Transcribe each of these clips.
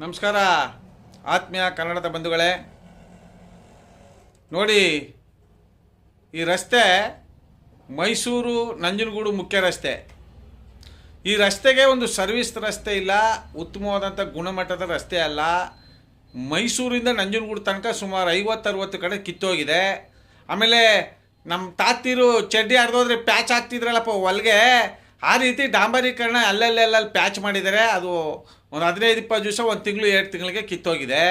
ನಮಸ್ಕಾರ. ಆತ್ಮೀಯ ಕನ್ನಡದ ಬಂಧುಗಳೇ, ನೋಡಿ, ಈ ರಸ್ತೆ ಮೈಸೂರು ನಂಜನಗೂಡು ಮುಖ್ಯ ರಸ್ತೆ. ಈ ರಸ್ತೆಗೆ ಒಂದು ಸರ್ವಿಸ್ ರಸ್ತೆ ಇಲ್ಲ, ಉತ್ತಮವಾದಂಥ ಗುಣಮಟ್ಟದ ರಸ್ತೆ ಅಲ್ಲ. ಮೈಸೂರಿಂದ ನಂಜನಗೂಡು ತನಕ ಸುಮಾರು ಐವತ್ತರವತ್ತು ಕಡೆ ಕಿತ್ತೋಗಿದೆ. ಆಮೇಲೆ ನಮ್ಮ ತಾತಿರು ಚಡ್ಡಿ ಹರಿದೋದ್ರೆ ಪ್ಯಾಚ್ ಹಾಕ್ತಿದ್ರಲ್ಲಪ್ಪ ಹೊಲ್ಗೆ ಆ ರೀತಿ ಡಾಂಬರೀಕರಣ ಅಲ್ಲಲ್ಲಲ್ಲಿ ಪ್ಯಾಚ್ ಮಾಡಿದ್ದಾರೆ ಅದು ಒಂದು ಹದಿನೈದು, ಇಪ್ಪತ್ತು ದಿವಸ, ಒಂದು ತಿಂಗಳು, ಎರಡು ತಿಂಗಳಿಗೆ ಕಿತ್ತೋಗಿದೆ.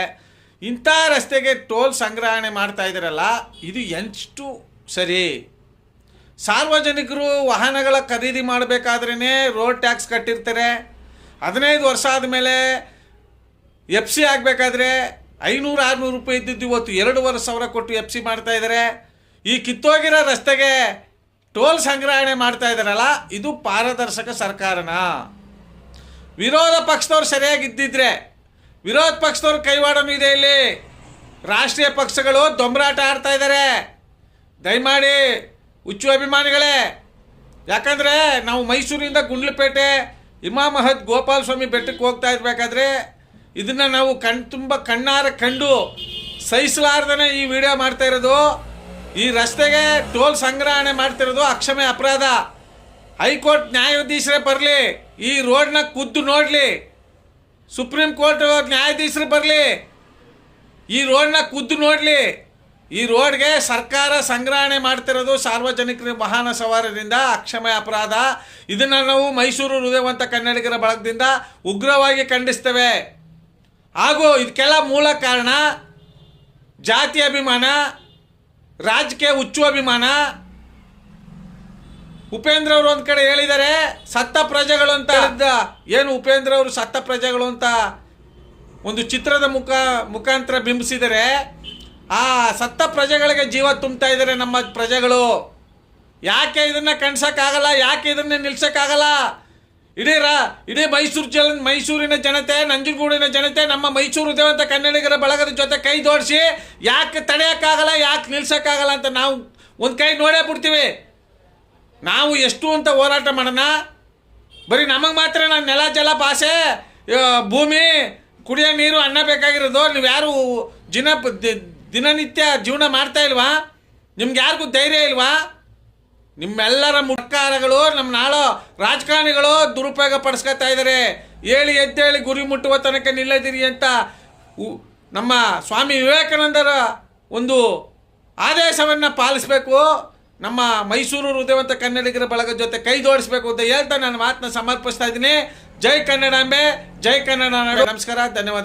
ಇಂಥ ರಸ್ತೆಗೆ ಟೋಲ್ ಸಂಗ್ರಹಣೆ ಮಾಡ್ತಾ ಇದ್ದಾರಲ್ಲ, ಇದು ಎಷ್ಟು ಸರಿ. ಸಾರ್ವಜನಿಕರು ವಾಹನಗಳ ಖರೀದಿ ಮಾಡಬೇಕಾದ್ರೇ ರೋಡ್ ಟ್ಯಾಕ್ಸ್ ಕಟ್ಟಿರ್ತಾರೆ. ಹದಿನೈದು ವರ್ಷ ಆದಮೇಲೆ ಎಫ್ ಸಿ ಆಗಬೇಕಾದ್ರೆ ಐನೂರು, ಆರುನೂರು ರೂಪಾಯಿ ಇದ್ದಿದ್ದು ಇವತ್ತು ಎರಡೂವರೆ ಸಾವಿರ ಕೊಟ್ಟು ಎಫ್ ಸಿ ಮಾಡ್ತಾ ಇದ್ದಾರೆ. ಈ ಕಿತ್ತೋಗಿರೋ ರಸ್ತೆಗೆ ಟೋಲ್ ಸಂಗ್ರಹಣೆ ಮಾಡ್ತಾ ಇದ್ದಾರಲ್ಲ, ಇದು ಪಾರದರ್ಶಕ ಸರ್ಕಾರನ? ವಿರೋಧ ಪಕ್ಷದವ್ರು ಸರಿಯಾಗಿದ್ದಿದ್ರೆ ವಿರೋಧ ಪಕ್ಷದವ್ರ ಕೈವಾಡ ಇದೆ ಇಲ್ಲಿ. ರಾಷ್ಟ್ರೀಯ ಪಕ್ಷಗಳು ದೊಂಬರಾಟ ಆಡ್ತಾ ಇದ್ದಾರೆ ದಯಮಾಡಿ, ಹುಚ್ಚು ಅಭಿಮಾನಿಗಳೇ, ಯಾಕಂದರೆ ನಾವು ಮೈಸೂರಿಂದ ಗುಂಡ್ಲುಪೇಟೆ ಇಮಾಮ್ ಮಹದ್ ಗೋಪಾಲ ಸ್ವಾಮಿ ಬೆಟ್ಟಕ್ಕೆ ಹೋಗ್ತಾ ಇರಬೇಕಾದ್ರೆ, ಇದನ್ನು ನಾವು ಕಣ್, ತುಂಬ ಕಣ್ಣಾರ ಕಂಡು ಸಹಿಸಲಾರ್ದನೇ ಈ ವಿಡಿಯೋ ಮಾಡ್ತಾ ಇರೋದು. ಈ ರಸ್ತೆಗೆ ಟೋಲ್ ಸಂಗ್ರಹಣೆ ಮಾಡ್ತಿರೋದು ಅಕ್ಷಮ್ಯ ಅಪರಾಧ. ಹೈಕೋರ್ಟ್ ನ್ಯಾಯಾಧೀಶರೇ ಬರಲಿ, ಈ ರೋಡ್ನ ಕುದ್ದು ನೋಡಲಿ. ಸುಪ್ರೀಂ ಕೋರ್ಟ್ ನ್ಯಾಯಾಧೀಶರು ಬರಲಿ, ಈ ರೋಡ್ನ ಕುದ್ದು ನೋಡಲಿ. ಈ ರೋಡ್ಗೆ ಸರ್ಕಾರ ಸಂಗ್ರಹಣೆ ಮಾಡ್ತಿರೋದು ಸಾರ್ವಜನಿಕರ ವಾಹನ ಸವಾರರಿಂದ ಅಕ್ಷಮ್ಯ ಅಪರಾಧ. ಇದನ್ನು ನಾವು ಮೈಸೂರು ಹೃದಯವಂತ ಕನ್ನಡಿಗರ ಬಳಗದಿಂದ ಉಗ್ರವಾಗಿ ಖಂಡಿಸ್ತೇವೆ. ಹಾಗೂ ಇದಕ್ಕೆಲ್ಲ ಮೂಲ ಕಾರಣ ಜಾತಿ ಅಭಿಮಾನ ರಾಜಕೀಯ ಹುಚ್ಚು ಅಭಿಮಾನ. ಉಪೇಂದ್ರ ಅವರು ಒಂದ್ ಕಡೆ ಹೇಳಿದ್ದಾರೆ ಸತ್ತ ಪ್ರಜೆಗಳು ಅಂತ. ಏನು ಉಪೇಂದ್ರ ಅವರು ಸತ್ತ ಪ್ರಜೆಗಳು ಅಂತ ಒಂದು ಚಿತ್ರದ ಮುಖ ಮುಖಾಂತರ ಬಿಂಬಿಸಿದರೆ ಆ ಸತ್ತ ಪ್ರಜೆಗಳಿಗೆ ಜೀವ ತುಂಬ್ತಾ ಇದ್ದಾರೆ ನಮ್ಮ ಪ್ರಜೆಗಳು. ಯಾಕೆ ಇದನ್ನ ಕಣ್ಸಕ್ಕಾಗಲ್ಲ ಯಾಕೆ ಇದನ್ನ ನಿಲ್ಸಕ್ಕಾಗಲ್ಲ? ಇಡೀ ರಾ, ಇಡೀ ಮೈಸೂರು ಜಲ, ಮೈಸೂರಿನ ಜನತೆ, ನಂಜನಗೂಡಿನ ಜನತೆ, ನಮ್ಮ ಮೈಸೂರು ದೇವಂತ ಕನ್ನಡಿಗರ ಬಳಗದ ಜೊತೆ ಕೈ ಜೋಡಿಸಿ, ಯಾಕೆ ತಡೆಯೋಕ್ಕಾಗಲ್ಲ, ಯಾಕೆ ನಿಲ್ಸೋಕ್ಕಾಗಲ್ಲ ಅಂತ ನಾವು ಒಂದು ಕೈ ನೋಡೇ ಬಿಡ್ತೀವಿ. ನಾವು ಎಷ್ಟು ಅಂತ ಹೋರಾಟ ಮಾಡೋಣ? ಬರೀ ನಮಗೆ ಮಾತ್ರ ನಾನು ನೆಲ, ಜಲ, ಭಾಷೆ ಭೂಮಿ, ಕುಡಿಯೋ ನೀರು, ಅನ್ನ ಬೇಕಾಗಿರೋದು, ನೀವು ಯಾರು ದಿನ ದಿನನಿತ್ಯ ಜೀವನ ಮಾಡ್ತಾ ಇಲ್ವಾ? ನಿಮ್ಗೆ ಯಾರಿಗೂ ಧೈರ್ಯ ಇಲ್ವಾ? ನಿಮ್ಮೆಲ್ಲರ ಮುಖಕಾರಗಳು ನಮ್ಮ ನಾಳೋ ರಾಜಕಾರಣಿಗಳು ದುರುಪಯೋಗ ಪಡಿಸ್ಕೊತಾ ಇದ್ದಾರೆ ಹೇಳಿ ಎದ್ದೇಳಿ ಗುರಿ ಮುಟ್ಟುವ ತನಕ ನಿಲ್ಲದಿರಿ ಅಂತ ನಮ್ಮ ಸ್ವಾಮಿ ವಿವೇಕಾನಂದರ ಒಂದು ಆದೇಶವನ್ನು ಪಾಲಿಸಬೇಕು. ನಮ್ಮ ಮೈಸೂರು ಹೃದಯವಂತ ಕನ್ನಡಿಗರ ಬಳಗ ಜೊತೆ ಕೈ ಜೋಡಿಸಬೇಕು ಅಂತ ಹೇಳ್ತಾ ನಾನು ಮಾತನ್ನ ಸಮರ್ಪಿಸ್ತಾ ಇದ್ದೀನಿ. ಜೈ ಕನ್ನಡಾಂಬೆ ಜೈ ಕನ್ನಡ ನಮಸ್ಕಾರ, ಧನ್ಯವಾದ.